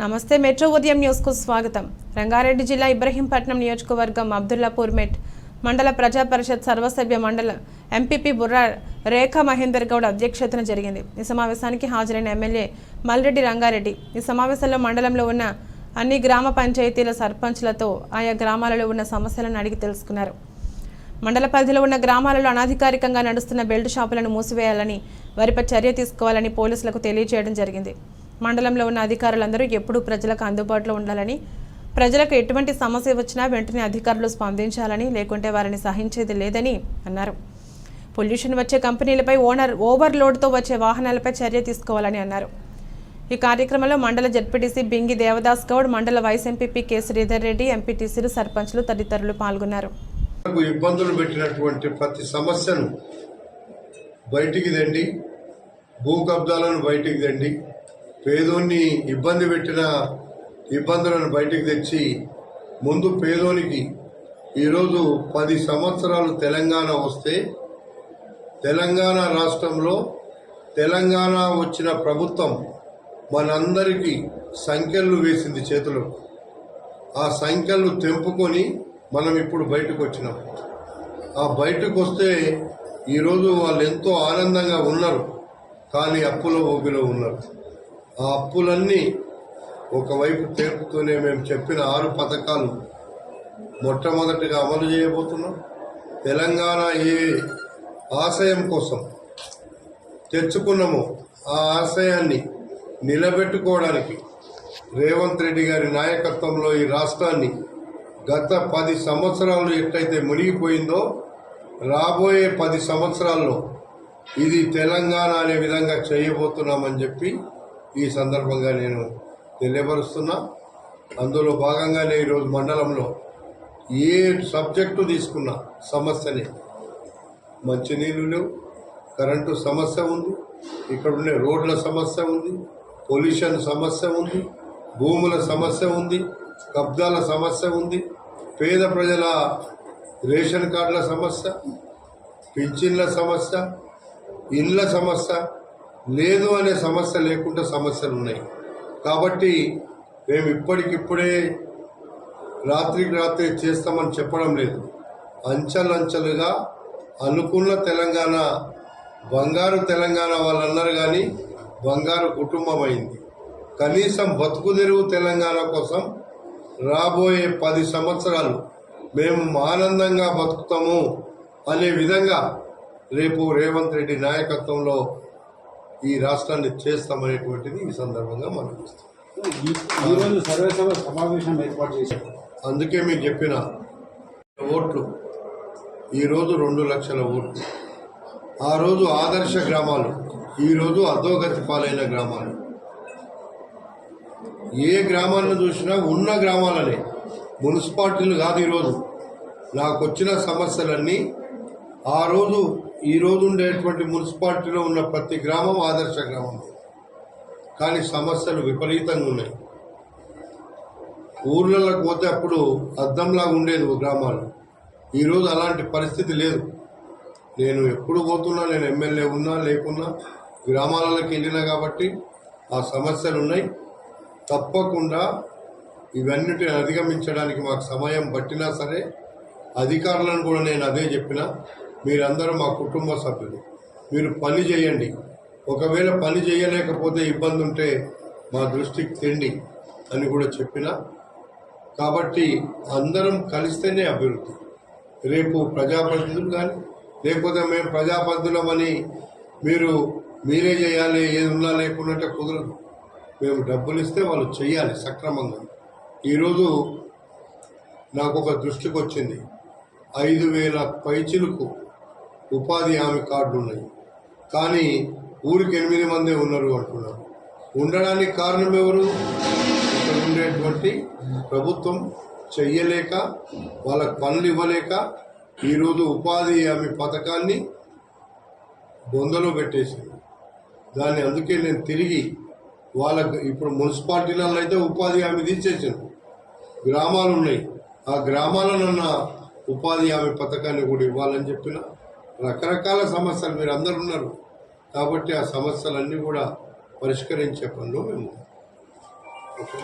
నమస్తే మెట్రో ఉదయం న్యూస్కు స్వాగతం. రంగారెడ్డి జిల్లా ఇబ్రహీంపట్నం నియోజకవర్గం అబ్దుల్లాపూర్ మెట్ మండల ప్రజా పరిషత్ సర్వసభ్య మండల ఎంపీపీ బుర్రా రేఖా మహేందర్ గౌడ్ అధ్యక్షతన జరిగింది. ఈ సమావేశానికి హాజరైన ఎమ్మెల్యే మల్రెడ్డి రంగారెడ్డి. ఈ సమావేశంలో మండలంలో ఉన్న అన్ని గ్రామ పంచాయతీల సర్పంచ్లతో ఆయా గ్రామాలలో ఉన్న సమస్యలను అడిగి తెలుసుకున్నారు. మండల పరిధిలో ఉన్న గ్రామాలలో అనధికారికంగా నడుస్తున్న బెల్ట్ షాపులను మూసివేయాలని వారిపై చర్య తీసుకోవాలని పోలీసులకు తెలియజేయడం జరిగింది. మండలంలో ఉన్న అధికారులందరూ ఎప్పుడూ ప్రజలకు అందుబాటులో ఉండాలని ప్రజలకు ఎటువంటి సమస్య వచ్చినా వెంటనే అధికారులు స్పందించాలని లేకుంటే వారిని సహించేది లేదని అన్నారు. పొల్యూషన్ వచ్చే కంపెనీలపై ఓనర్ ఓవర్లోడ్తో వచ్చే వాహనాలపై చర్య తీసుకోవాలని అన్నారు. ఈ కార్యక్రమంలో మండల జడ్పీటీసీ బింగి దేవదాస్ గౌడ్ మండల vice MPP K Sridhar Reddy ఎంపీటీసీలు సర్పంచ్లు తదితరులు పాల్గొన్నారు. ఇబ్బందులు పెట్టినటువంటి ప్రతి సమస్యను బయటికి దండి భూ కబ్జాలను బయటికి దండి పేదోన్ని ఇబ్బంది పెట్టిన ఇబ్బందులను బయటికి తెచ్చి ముందు పేదోనికి ఈరోజు పది సంవత్సరాలు తెలంగాణ వస్తే తెలంగాణ రాష్ట్రంలో తెలంగాణ వచ్చిన ప్రభుత్వం మనందరికీ సంఖ్యలు వేసింది చేతిలో. ఆ సంఖ్యలు తెంపుకొని మనం ఇప్పుడు బయటకు వచ్చినాం. ఆ బయటకు వస్తే ఈరోజు వాళ్ళు ఎంతో ఆనందంగా ఉన్నారు. కానీ అప్పులో ఊబిలో ఉన్నారు. ఆ అప్పులన్నీ ఒకవైపు తీర్పుతూనే మేము చెప్పిన ఆరు పథకాలు మొట్టమొదటిగా అమలు చేయబోతున్నాం. తెలంగాణ ఏ ఆశయం కోసం తెచ్చుకున్నామో. ఆ ఆశయాన్ని నిలబెట్టుకోవడానికి రేవంత్ రెడ్డి గారి నాయకత్వంలో ఈ రాష్ట్రాన్ని గత పది సంవత్సరాలు ఎట్టయితే మునిగిపోయిందో రాబోయే పది సంవత్సరాల్లో ఇది తెలంగాణ అనే విధంగా చేయబోతున్నామని చెప్పి ఈ సందర్భంగా నేను తెలియపరుస్తున్నా. అందులో భాగంగానే ఈరోజు మండలంలో ఏ సబ్జెక్టు తీసుకున్నా సమస్యని. మంచినీళ్ళు లేవు కరెంటు సమస్య ఉంది ఇక్కడ ఉండే రోడ్ల సమస్య ఉంది పొల్యూషన్ సమస్య ఉంది భూముల సమస్య ఉంది కబ్జాల సమస్య ఉంది పేద ప్రజల రేషన్ కార్డుల సమస్య పింఛన్ల సమస్య ఇళ్ళ సమస్య లేదు అనే సమస్య లేకుండా సమస్యలు ఉన్నాయి. కాబట్టి మేము ఇప్పటికిప్పుడే రాత్రికి రాత్రి చేస్తామని చెప్పడం లేదు. అంచెలంచెలుగా అనుకున్న తెలంగాణ బంగారు తెలంగాణ వాళ్ళన్నారు కానీ బంగారు కుటుంబం అయింది. కనీసం బతుకుదెరువు తెలంగాణ కోసం రాబోయే పది సంవత్సరాలు మేము ఆనందంగా బతుకుతాము అనే విధంగా రేపు రేవంత్ రెడ్డి నాయకత్వంలో ఈ రాష్ట్రాన్ని చేస్తామనేటువంటిది ఈ సందర్భంగా మనం సర్వసభ సమావేశం ఏర్పాటు చేశారు. అందుకే మీకు చెప్పిన ఓట్లు ఈరోజు రెండు లక్షల ఓట్లు ఆ రోజు ఆదర్శ గ్రామాలు ఈరోజు అధోగతి పాలైన గ్రామాలు. ఏ గ్రామాలను చూసినా ఉన్న గ్రామాలనే మున్సిపాలిటీలు కాదు ఈరోజు నాకు వచ్చిన సమస్యలన్నీ ఆ రోజు ఈ రోజు ఉండేటువంటి మున్సిపాలిటీలో ఉన్న ప్రతి గ్రామం ఆదర్శ గ్రామం. కానీ సమస్యలు విపరీతంగా ఉన్నాయి. ఊర్లలోకి పోతే అప్పుడు అద్దంలాగా ఉండేది ఓ గ్రామాలు. ఈరోజు అలాంటి పరిస్థితి లేదు. నేను ఎప్పుడు పోతున్నా నేను ఎమ్మెల్యే ఉన్నా లేకున్నా గ్రామాలలోకి వెళ్ళినా కాబట్టి ఆ సమస్యలు ఉన్నాయి. తప్పకుండా ఇవన్నిటిని అధిగమించడానికి మాకు సమయం పట్టినా సరే అధికారులను కూడా నేను అదే చెప్పిన. మీరందరూ మా కుటుంబ సభ్యులు. మీరు పని చేయండి. ఒకవేళ పని చేయలేకపోతే ఇబ్బంది ఉంటే మా దృష్టికి తెండి అని కూడా చెప్పిన. కాబట్టి అందరం కలిస్తేనే అభివృద్ధి. రేపు ప్రజాప్రతినిధులు కానీ లేకపోతే మేము ప్రజాప్రతినిధులమని మీరు మీరే చేయాలి ఏది ఉన్నా లేకున్నట్టే కుదరదు. మేము డబ్బులు ఇస్తే వాళ్ళు చేయాలి సక్రమంగా. ఈరోజు నాకు ఒక దృష్టికి వచ్చింది ఐదు వేల పైచిలకు ఉపాధి హామీ కార్డులు ఉన్నాయి కానీ ఊరికి ఎనిమిది మందే ఉన్నారు అంటున్నారు ఉండడానికి కారణం ఎవరు? ఇక్కడ ఉండేటువంటి ప్రభుత్వం చెయ్యలేక వాళ్ళకు పనులు ఇవ్వలేక ఈరోజు ఉపాధి హామీ పథకాన్ని బొందలో పెట్టేసింది. దాన్ని అందుకే నేను తిరిగి వాళ్ళకు ఇప్పుడు మున్సిపాలిటీలలో అయితే ఉపాధి హామీ తీసేసింది. గ్రామాలు ఉన్నాయి. ఆ గ్రామాలనున్న ఉపాధి హామీ పథకాన్ని కూడా ఇవ్వాలని చెప్పిన రకరకాల సమస్యలు మీరు అందరు ఉన్నారు. కాబట్టి ఆ సమస్యలన్నీ కూడా పరిష్కరించే పనిలో మేము ఓకే.